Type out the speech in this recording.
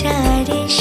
cherish